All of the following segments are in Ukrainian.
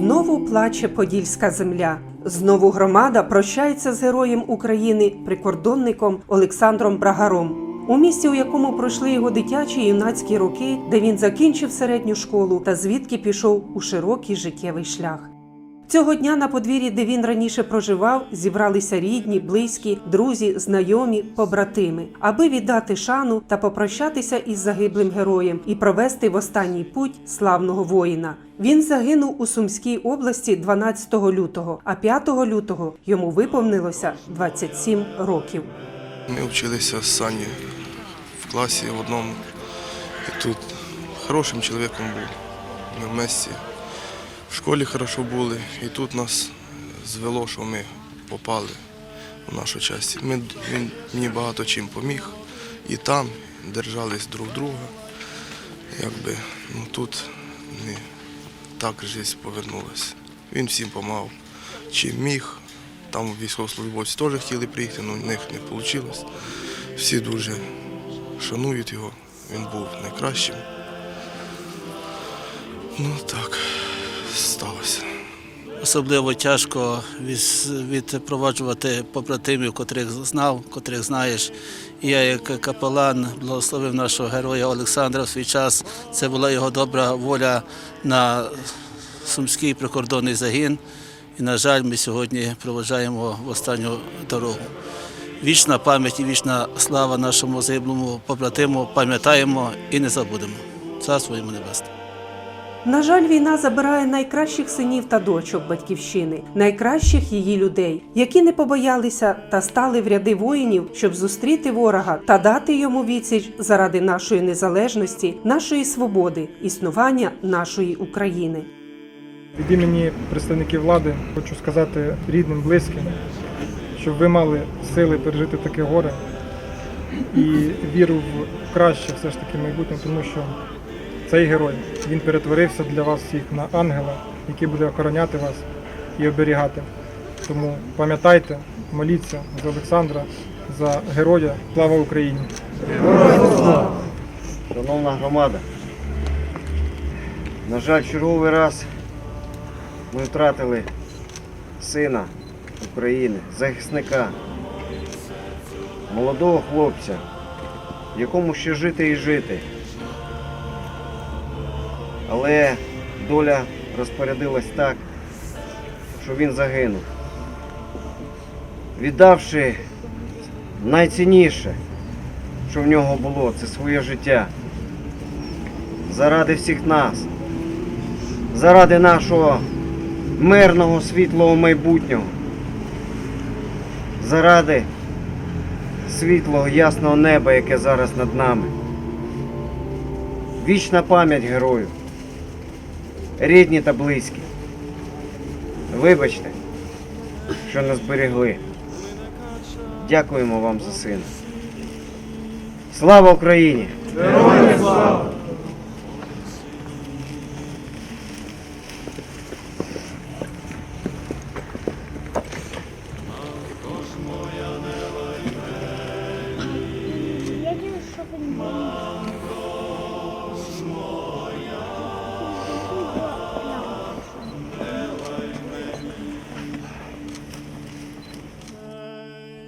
Знову плаче подільська земля. Знову громада прощається з героєм України, прикордонником Олександром Брагаром. У місті, у якому пройшли його дитячі і юнацькі роки, де він закінчив середню школу та звідки пішов у широкий життєвий шлях. Цього дня на подвір'ї, де він раніше проживав, зібралися рідні, близькі, друзі, знайомі, побратими, аби віддати шану та попрощатися із загиблим героєм і провести в останній путь славного воїна. Він загинув у Сумській області 12 лютого, а 5 лютого йому виповнилося 27 років. Ми вчилися з Сані в класі в одному. І тут хорошим чоловіком був. Ми в місті в школі хорошо були. І тут нас звело, що ми попали в нашу часть. Ми, він мені багато чим поміг. І там держались друг друга. Якби ну, тут не так життя повернулася. Він всім допомагав, чим міг. Там військовослужбовці теж хотіли приїхати, але в них не вийшло. Всі дуже шанують його, він був найкращим. Ну так сталося. Особливо тяжко відпроваджувати побратимів, котрих знав, котрих знаєш. Я як капелан благословив нашого героя Олександра в свій час. Це була його добра воля на сумський прикордонний загін. І, на жаль, ми сьогодні проважаємо в останню дорогу. Вічна пам'ять і вічна слава нашому загиблому побратиму. Пам'ятаємо і не забудемо. Царство йому небесне. На жаль, війна забирає найкращих синів та дочок батьківщини, найкращих її людей, які не побоялися та стали в ряди воїнів, щоб зустріти ворога та дати йому відсіч заради нашої незалежності, нашої свободи, існування нашої України. Від імені представників влади хочу сказати рідним, близьким, щоб ви мали сили пережити таке горе і віру в краще все ж таки майбутнє, тому що цей герой він перетворився для вас всіх на ангела, який буде охороняти вас і оберігати. Тому пам'ятайте, моліться за Олександра, за героя. Слава Україні! Шановна громада, на жаль, черговий раз ми втратили сина України, захисника, молодого хлопця, якому ще жити і жити. Але доля розпорядилась так, що він загинув, віддавши найцінніше, що в нього було, це своє життя. Заради всіх нас, заради нашого мирного світлого майбутнього, заради світлого ясного неба, яке зараз над нами. Вічна пам'ять герою, рідні та близькі. Вибачте, що нас зберегли. Дякуємо вам за сина. Слава Україні! Я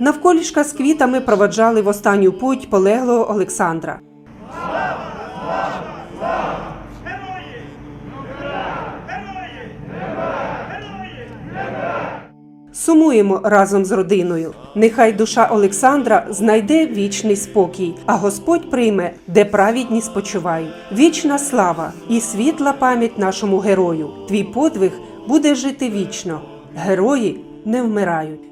Навколішка з квітами проваджали в останню путь полеглого Олександра. Сумуємо разом з родиною. Нехай душа Олександра знайде вічний спокій, а Господь прийме, де праведні спочивають. Вічна слава і світла пам'ять нашому герою. Твій подвиг буде жити вічно. Герої не вмирають.